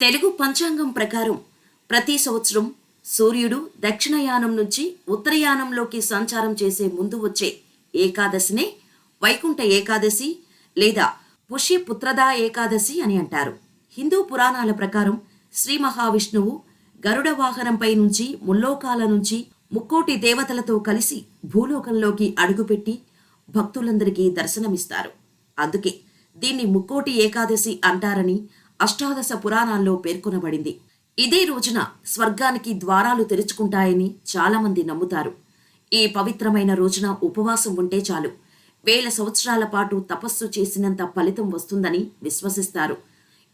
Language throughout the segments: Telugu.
తెలుగు పంచాంగం ప్రకారం ప్రతి సంవత్సరం సూర్యుడు దక్షిణయానం నుంచి ఉత్తరయానంలోకి సంచారం చేసే ముందు వచ్చే ఏకాదశినే వైకుంఠ ఏకాదశి లేదా పుష్యపుత్రదా ఏకాదశి అని అంటారు. హిందూ పురాణాల ప్రకారం శ్రీ మహావిష్ణువు గరుడ వాహనంపై నుంచి ముల్లోకాల నుంచి ముక్కోటి దేవతలతో కలిసి భూలోకంలోకి అడుగుపెట్టి భక్తులందరికీ దర్శనమిస్తారు. అందుకే దీన్ని ముక్కోటి ఏకాదశి అంటారని అష్టాదశ పురాణాల్లో పేర్కొనబడింది. ఇదే రోజున స్వర్గానికి ద్వారాలు తెరుచుకుంటాయని చాలామంది నమ్ముతారు. ఈ పవిత్రమైన రోజున ఉపవాసం ఉంటే చాలు. వేల సంవత్సరాల పాటు తపస్సు చేసినంత ఫలితం వస్తుందని విశ్వసిస్తారు.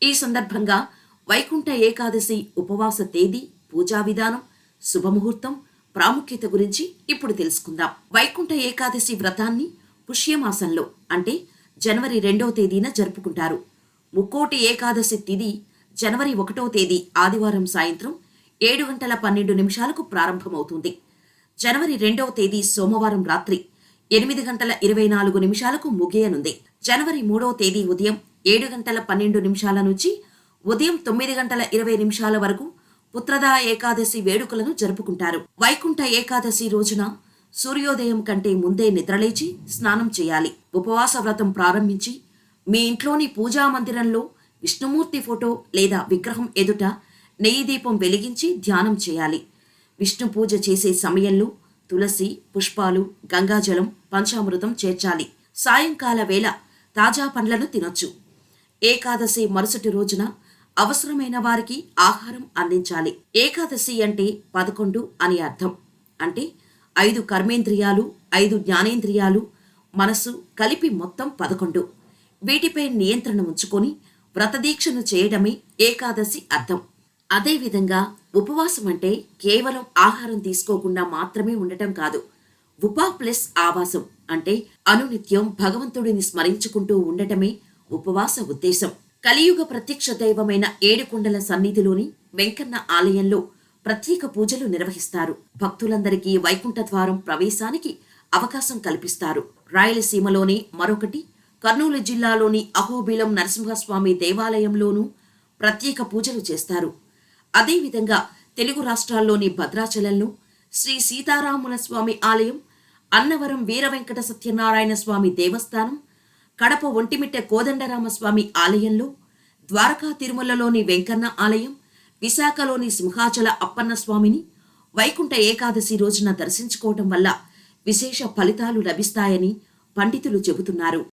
ఈ సందర్భంగా వైకుంఠ ఏకాదశి ఉపవాస తేదీ పూజా విధానం శుభముహూర్తం ప్రాముఖ్యత గురించి ఇప్పుడు తెలుసుకుందాం. వైకుంఠ ఏకాదశి వ్రతాన్ని పుష్యమాసంలో అంటే జనవరి రెండవ తేదీన జరుపుకుంటారు. ముక్కోటి ఏకాదశి తిథి జనవరి ఒకటో తేదీ ఆదివారం సాయంత్రం ఏడు గంటల పన్నెండు నిమిషాలకు ప్రారంభమవుతుంది. జనవరి రెండవ తేదీ సోమవారం రాత్రి ఎనిమిది గంటల ఇరవై నాలుగు నిమిషాలకు ముగియనుంది. జనవరి మూడవ తేదీ ఉదయం ఏడు గంటల పన్నెండు నిమిషాల నుంచి ఉదయం తొమ్మిది గంటల ఇరవై నిమిషాల వరకు పుత్రదా ఏకాదశి వేడుకలను జరుపుకుంటారు. వైకుంఠ ఏకాదశి రోజున సూర్యోదయం కంటే ముందే నిద్రలేచి స్నానం చేయాలి. ఉపవాస వ్రతం ప్రారంభించి మీ ఇంట్లోని పూజా మందిరంలో విష్ణుమూర్తి ఫోటో లేదా విగ్రహం ఎదుట నెయ్యి దీపం వెలిగించి ధ్యానం చేయాలి. విష్ణు పూజ చేసే సమయంలో తులసి పుష్పాలు గంగాజలం పంచామృతం చేర్చాలి. సాయంకాల వేళ తాజా పండ్లను తినొచ్చు. ఏకాదశి మరుసటి రోజున అవసరమైన వారికి ఆహారం అందించాలి. ఏకాదశి అంటే పదకొండు అని అర్థం. అంటే ఐదు కర్మేంద్రియాలు ఐదు జ్ఞానేంద్రియాలు మనసు కలిపి మొత్తం పదకొండు. వీటిపై నియంత్రణ ఉంచుకొని వ్రతదీక్షను చేయడమే ఏకాదశి అర్థం. అదేవిధంగా ఉపవాసం అంటే కేవలం ఆహారం తీసుకోకుండా మాత్రమే ఉండటం కాదు. ఉపా ప్లస్ ఆవాసం అంటే అనునిత్యం భగవంతుడిని స్మరించుకుంటూ ఉండటమే ఉపవాస ఉద్దేశం. కలియుగ ప్రత్యక్ష దైవమైన ఏడుకొండల సన్నిధిలోని వెంకన్న ఆలయంలో ప్రత్యేక పూజలు నిర్వహిస్తారు. భక్తులందరికీ వైకుంఠ ద్వారం ప్రవేశానికి అవకాశం కల్పిస్తారు. రాయలసీమలోని మరొకటి కర్నూలు జిల్లాలోని అహోబిలం నరసింహస్వామి దేవాలయంలోనూ ప్రత్యేక పూజలు చేస్తారు. అదేవిధంగా తెలుగు రాష్ట్రాల్లోని భద్రాచలంలో శ్రీ సీతారాముల స్వామి ఆలయం అన్నవరం వీర వెంకట సత్యనారాయణ స్వామి దేవస్థానం కడప ఒంటిమిట్ట కోదండరామస్వామి ఆలయంలో ద్వారకా తిరుమలలోని వెంకన్న ఆలయం విశాఖలోని సింహాచల అప్పన్న స్వామిని వైకుంఠ ఏకాదశి రోజున దర్శించుకోవటం వల్ల విశేష ఫలితాలు లభిస్తాయని పండితులు చెబుతున్నారు.